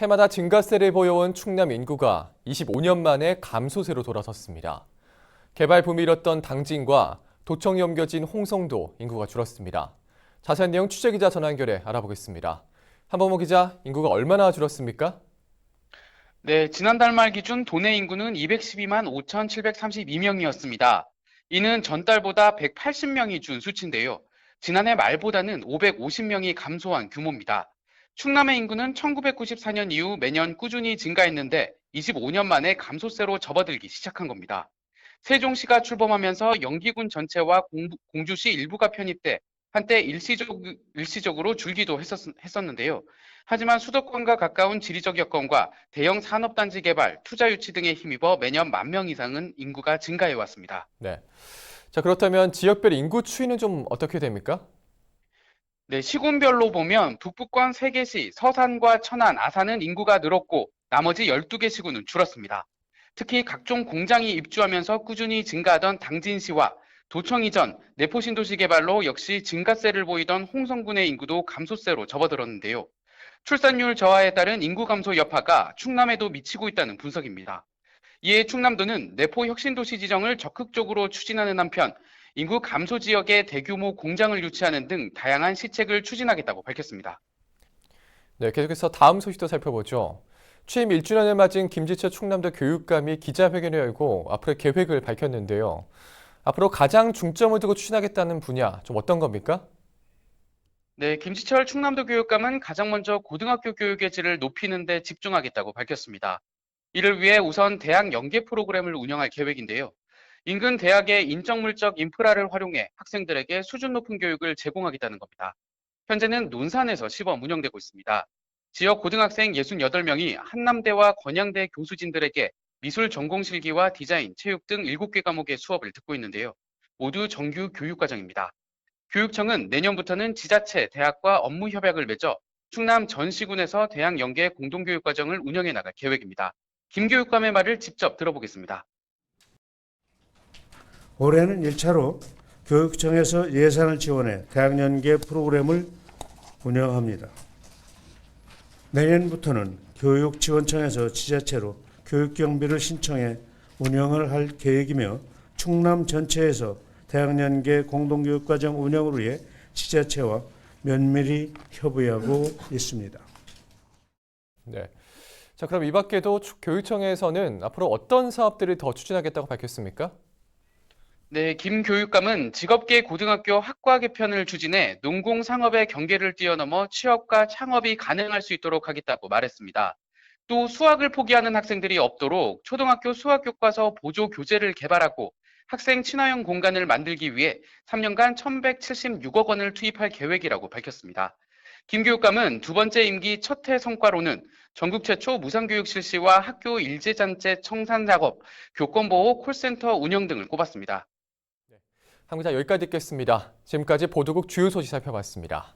해마다 증가세를 보여온 충남 인구가 25년 만에 감소세로 돌아섰습니다. 개발 붐이 일었던 당진과 도청이 옮겨진 홍성도 인구가 줄었습니다. 자세한 내용 취재기자 전화 연결해 알아보겠습니다. 한범호 기자, 인구가 얼마나 줄었습니까? 네, 지난달 말 기준 도내 인구는 212만 5,732명이었습니다. 이는 전달보다 180명이 준 수치인데요. 지난해 말보다는 550명이 감소한 규모입니다. 충남의 인구는 1994년 이후 매년 꾸준히 증가했는데 25년 만에 감소세로 접어들기 시작한 겁니다. 세종시가 출범하면서 영기군 전체와 공, 주시 일부가 편입돼 한때 일시적, 일시적으로 줄기도 했었, 했었는데요. 하지만 수도권과 가까운 지리적 여건과 대형 산업단지 개발, 투자 유치 등에 힘입어 매년 만 명 이상은 인구가 증가해 왔습니다. 네. 자, 그렇다면 지역별 인구 추이는 좀 어떻게 됩니까? 네, 시군별로 보면 북부권 3개 시, 서산과 천안, 아산은 인구가 늘었고 나머지 12개 시군은 줄었습니다. 특히 각종 공장이 입주하면서 꾸준히 증가하던 당진시와 도청 이전, 내포신도시 개발로 역시 증가세를 보이던 홍성군의 인구도 감소세로 접어들었는데요. 출산율 저하에 따른 인구 감소 여파가 충남에도 미치고 있다는 분석입니다. 이에 충남도는 내포 혁신도시 지정을 적극적으로 추진하는 한편 인구 감소 지역에 대규모 공장을 유치하는 등 다양한 시책을 추진하겠다고 밝혔습니다. 네, 계속해서 다음 소식도 살펴보죠. 취임 1주년을 맞은 김지철 충남도 교육감이 기자회견을 열고 앞으로의 계획을 밝혔는데요. 앞으로 가장 중점을 두고 추진하겠다는 분야 좀 어떤 겁니까? 네, 김지철 충남도 교육감은 가장 먼저 고등학교 교육의 질을 높이는 데 집중하겠다고 밝혔습니다. 이를 위해 우선 대학 연계 프로그램을 운영할 계획인데요. 인근 대학의 인적물적 인프라를 활용해 학생들에게 수준 높은 교육을 제공하겠다는 겁니다. 현재는 논산에서 시범 운영되고 있습니다. 지역 고등학생 68명이 한남대와 건양대 교수진들에게 미술 전공 실기와 디자인, 체육 등 7개 과목의 수업을 듣고 있는데요. 모두 정규 교육과정입니다. 교육청은 내년부터는 지자체, 대학과 업무 협약을 맺어 충남 전 시군에서 대학 연계 공동교육과정을 운영해 나갈 계획입니다. 김 교육감의 말을 직접 들어보겠습니다. 올해는 1차로 교육청에서 예산을 지원해 대학 연계 프로그램을 운영합니다. 내년부터는 교육지원청에서 지자체로 교육경비를 신청해 운영을 할 계획이며 충남 전체에서 대학 연계 공동교육과정 운영을 위해 지자체와 면밀히 협의하고 있습니다. 네. 자, 그럼 이 밖에도 추- 교육청에서는 앞으로 어떤 사업들을 더 추진하겠다고 밝혔습니까? 네, 김 교육감은 직업계 고등학교 학과 개편을 추진해 농공 상업의 경계를 뛰어넘어 취업과 창업이 가능할 수 있도록 하겠다고 말했습니다. 또 수학을 포기하는 학생들이 없도록 초등학교 수학 교과서 보조 교재를 개발하고 학생 친화형 공간을 만들기 위해 3년간 1,176억 원을 투입할 계획이라고 밝혔습니다. 김 교육감은 두 번째 임기 첫 해 성과로는 전국 최초 무상교육 실시와 학교 일제잔재 청산 작업, 교권보호 콜센터 운영 등을 꼽았습니다. 한 기자 여기까지 듣겠습니다. 지금까지 보도국 주요 소식 살펴봤습니다.